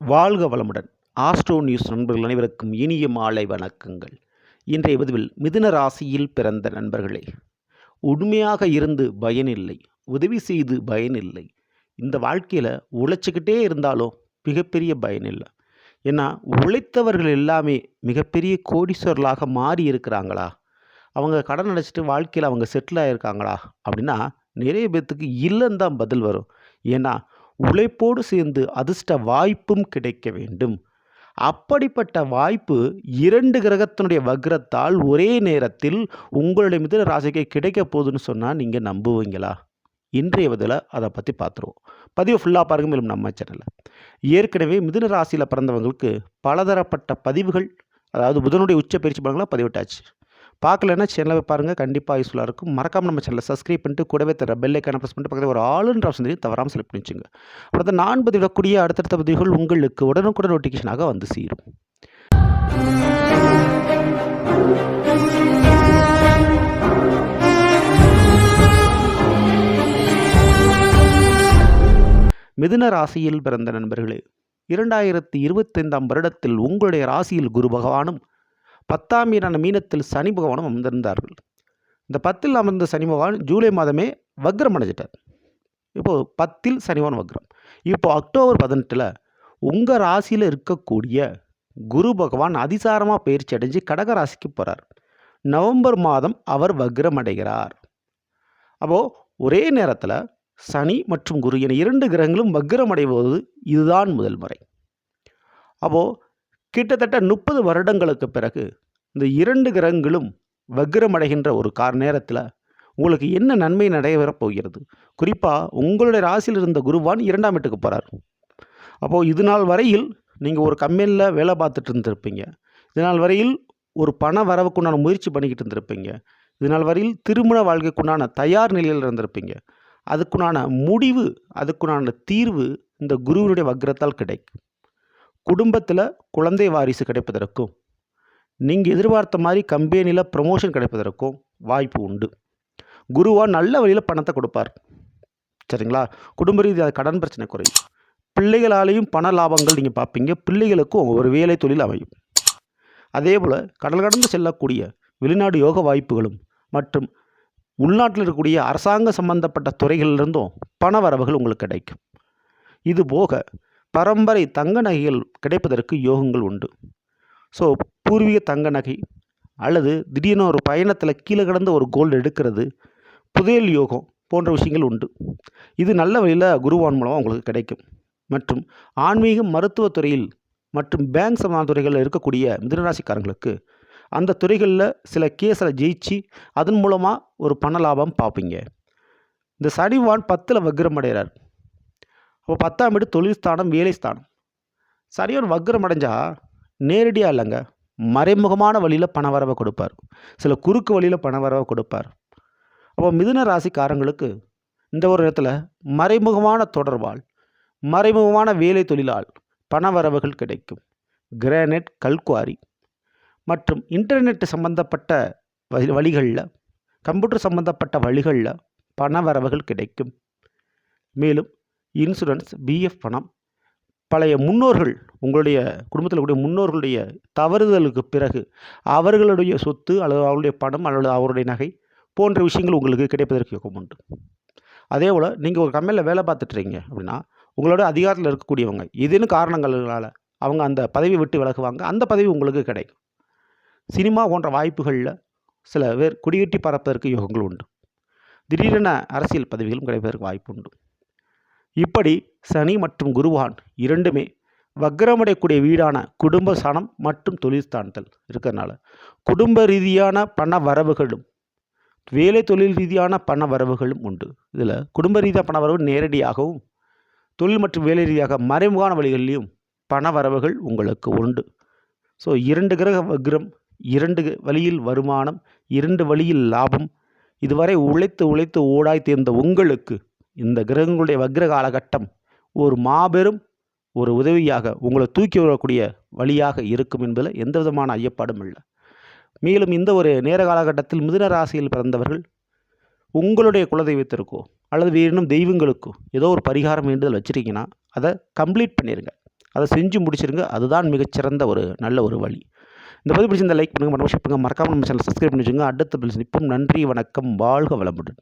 வாழ்க வளமுடன். Astro news நண்பர்கள் அனைவருக்கும் இனிய மாலை வணக்கங்கள். இன்றைய பதிவில் மிதுன ராசியில் பிறந்த நண்பர்களே உண்மையாக இருந்து பயனில்லை உதவி செய்து பயனில்லை. இந்த வாழ்க்கையில் உழைச்சிக்கிட்டே இருந்தாலும் மிகப்பெரிய பயனில்லை. ஏன்னா உழைத்தவர்கள் எல்லாமே மிகப்பெரிய கோடீஸ்வரர்களாக மாறி இருக்கிறாங்களா? அவங்க கடன் அடைச்சிட்டு வாழ்க்கையில் அவங்க செட்டில் ஆகிருக்காங்களா அப்படின்னா நிறைய பேர்த்துக்கு இல்லைன்னு தான் பதில் வரும். ஏன்னா உழைப்போடு சேர்ந்து அதிர்ஷ்ட வாய்ப்பும் கிடைக்க வேண்டும். அப்படிப்பட்ட வாய்ப்பு இரண்டு கிரகத்தினுடைய வக்ரத்தால் ஒரே நேரத்தில் உங்களுடைய மிதன ராசிக்கு கிடைக்க போகுதுன்னு சொன்னால் நீங்கள் நம்புவீங்களா? இன்றைய பதில அதை பற்றி பார்த்துருவோம் பதிவு ஃபுல்லாக பாருங்க மேலும் நம்ம சேனலில் ஏற்கனவே மிதுன ராசியில் பிறந்தவங்களுக்கு பலதரப்பட்ட பதிவுகள் அதாவது புதனுடைய உச்ச பயிற்சி பலன்களை பதிவிட்டாச்சு. பார்க்கலன்னா சேனலை பாருங்கள் கண்டிப்பாக யூஸ்ஃபுல்லாக இருக்கும். மறக்காம நம்ம சேனலை சப்ஸ்கிரைப் பண்ணிட்டு கூடவே தர பெல் ஐக்கான ப்ரெஸ் பண்ணிட்டு பக்கத்தில் ஒரு ஆளுன்ற ஆப்ஷன் தெரியும் தவறாமல் செலக்ட் பண்ணி வச்சுங்க. அப்புறம் நான் பதிவிடக்கூடிய அடுத்தடுத்த பதிவுகள் உங்களுக்கு உடனுக்குடன் நோட்டிஃபிகேஷனாக வந்து சேரும். மிதுன ராசியில் பிறந்த நண்பர்களே இரண்டாயிரத்தி இருபத்தைந்தாம் வருடத்தில் உங்களுடைய ராசியில் குரு பகவானும் பத்தாம் வீடான மீனத்தில் சனி பகவானும் அமர்ந்திருந்தார்கள். இந்த பத்தில் அமர்ந்த சனி பகவான் ஜூலை மாதமே வக்ரம் அடைஞ்சிட்டார். இப்போது பத்தில் சனிவான் வக்ரம். இப்போ அக்டோபர் பதினெட்டில் உங்கள் ராசியில் இருக்கக்கூடிய குரு பகவான் அதிசாரமாக பயிற்சி அடைஞ்சு கடக ராசிக்கு போகிறார் நவம்பர் மாதம் அவர் வக்ரம் அடைகிறார். அப்போது ஒரே நேரத்தில் சனி மற்றும் குரு என இரண்டு கிரகங்களும் வக்ரம் அடைவது இதுதான் முதல் முறை. அப்போது கிட்டத்தட்ட முப்பது வருடங்களுக்கு பிறகு இந்த இரண்டு கிரகங்களும் வக்ரமடைகின்ற ஒரு கார் நேரத்தில் உங்களுக்கு என்ன நன்மை நடைபெறப் போகிறது? குறிப்பாக உங்களுடைய ராசியில் இருந்த குருவான் இரண்டாம் வீட்டுக்கு போகிறார் அப்போது இது நாள் வரையில் நீங்கள் ஒரு கம்பெனியில் வேலை பார்த்துட்டு இருந்திருப்பீங்க. இது நாள் வரையில் ஒரு பண வரவுக்குண்டான முயற்சி பண்ணிக்கிட்டு இருந்திருப்பீங்க. இது நாள் வரையில் திருமண வாழ்க்கைக்குண்டான தயார் நிலையில் இருந்திருப்பீங்க. அதுக்குண்டான முடிவு அதுக்குண்டான தீர்வு இந்த குருவினுடைய வக்ரத்தால் கிடைக்கும். குடும்பத்தில் குழந்தை வாரிசு கிடைப்பதற்கும் நீங்கள் எதிர்பார்த்த மாதிரி கம்பெனியில் ப்ரமோஷன் கிடைப்பதற்கும் வாய்ப்பு உண்டு. குருவாக நல்ல வழியில் பணத்தை கொடுப்பார். சரிங்களா? குடும்ப ரீதியாக கடன் பிரச்சனை குறையும். பிள்ளைகளாலேயும் பண லாபங்கள் நீங்கள் பார்ப்பீங்க. பிள்ளைகளுக்கும் ஒரு வேலை தொழில் அமையும். அதே போல் கடல் கடந்து செல்லக்கூடிய வெளிநாடு யோக வாய்ப்புகளும் மற்றும் உள்நாட்டில் இருக்கக்கூடிய அரசாங்க சம்பந்தப்பட்ட துறைகளிலிருந்தும் பண வரவுகள் உங்களுக்கு கிடைக்கும். இது போக பரம்பரை தங்க நகைகள் கிடைப்பதற்கு யோகங்கள் உண்டு. ஸோ பூர்வீக தங்க நகை அல்லது திடீர்னு ஒரு பயணத்தில் கீழே கிடந்த ஒரு கோல்டு எடுக்கிறது புதையல் யோகம் போன்ற விஷயங்கள் உண்டு. இது நல்ல வழியில் குருவான் மூலமாக உங்களுக்கு கிடைக்கும். மற்றும் ஆன்மீக மருத்துவத்துறையில் மற்றும் பேங்க் சம்பந்தமான துறைகளில் இருக்கக்கூடிய மிதனராசிக்காரங்களுக்கு அந்த துறைகளில் சில கேஸில் ஜெயிச்சு அதன் மூலமாக ஒரு பண லாபம் பார்ப்பீங்க இந்த சனிவான் பத்தில் வக்ரம் அடைகிறார் அப்போ பத்தாம் வீடு தொழில் ஸ்தானம் வேலை ஸ்தானம். சனிவன் வக்ரம் அடைஞ்சால் நேரடியாக இல்லைங்க. மறைமுகமான வழியில் பண வரவை கொடுப்பார். சில குறுக்கு வழியில் பண வரவை கொடுப்பார். அப்போ மிதுன ராசிக்காரங்களுக்கு இந்த ஒரு நேரத்தில் மறைமுகமான தொடர்பால் மறைமுகமான வேலை தொழிலால் பண வரவுகள் கிடைக்கும். கிரானைட் கல்குவாரி மற்றும் இன்டர்நெட் சம்பந்தப்பட்ட வழி வழிகளில் கம்ப்யூட்டர் சம்பந்தப்பட்ட வழிகளில் பண வரவுகள் கிடைக்கும். மேலும் இன்சூரன்ஸ் பிஎஃப் பணம். பழைய முன்னோர்கள் உங்களுடைய குடும்பத்தில் கூடிய முன்னோர்களுடைய தவறுதலுக்கு பிறகு அவர்களுடைய சொத்து அல்லது அவருடைய பணம் அல்லது அவருடைய நகை போன்ற விஷயங்கள் உங்களுக்கு கிடைப்பதற்கு யோகம் உண்டு. அதே போல் நீங்கள் ஒரு கம்பெனியில் வேலை பார்த்துட்றீங்க அப்படின்னா உங்களோட அதிகாரத்தில் இருக்கக்கூடியவங்க இதுன்னு காரணங்களால் அவங்க அந்த பதவி விட்டு விலகுவாங்க அந்த பதவி உங்களுக்கு கிடைக்கும். சினிமா போன்ற வாய்ப்புகளில் சில பேர் குடியேற்றி பறப்பதற்கு யோகங்கள் உண்டு. திடீரென அரசியல் பதவிகளும் கிடைப்பதற்கு வாய்ப்பு உண்டு. இப்படி சனி மற்றும் குருவான் இரண்டுமே வக்ரமடையக்கூடிய வீடான குடும்ப சனம் மற்றும் தொழில் இருக்கிறதுனால குடும்ப ரீதியான பண வரவுகளும் வேலை தொழில் ரீதியான பண வரவுகளும் உண்டு. இதில் குடும்ப ரீதியாக பண வரவு நேரடியாகவும் தொழில் மற்றும் வேலை ரீதியாக மறைமுகமான வழிகளிலையும் பண வரவுகள் உங்களுக்கு உண்டு. ஸோ இரண்டு கிரக வக்ரம் இரண்டு வழியில் வருமானம் இரண்டு வழியில் லாபம் இதுவரை உழைத்து உழைத்து ஓடாய் தேர்ந்த உங்களுக்கு இந்த கிரகங்களுடைய வக்ர காலகட்டம் ஒரு மாபெரும் ஒரு உதவியாக உங்களை தூக்கி வரக்கூடிய வழியாக இருக்கும் என்பதில் எந்த விதமான ஐயப்பாடும் இல்லை. மேலும் இந்த ஒரு நேர காலகட்டத்தில் மிதுன ராசியில் பிறந்தவர்கள் உங்களுடைய குலதெய்வத்திற்கோ அல்லது வேறு தெய்வங்களுக்கோ ஏதோ ஒரு பரிகாரம் வேண்டுதல் வச்சுருக்கீங்கன்னா அதை கம்ப்ளீட் பண்ணிடுங்க அதை செஞ்சு முடிச்சிருங்க. அதுதான் மிகச்சிறந்த ஒரு நல்ல ஒரு வழி. இந்த பதிவு பிடிச்சிருந்த லைக் பண்ணுங்கள் மறக்காம ஷேர் பண்ணுங்கள் மறக்காமல் நம்ம சேனல் சப்ஸ்கிரைப் பண்ணி வச்சுங்க அடுத்த பில்ஸ் நன்றி வணக்கம். வாழ்க வளமுடன்.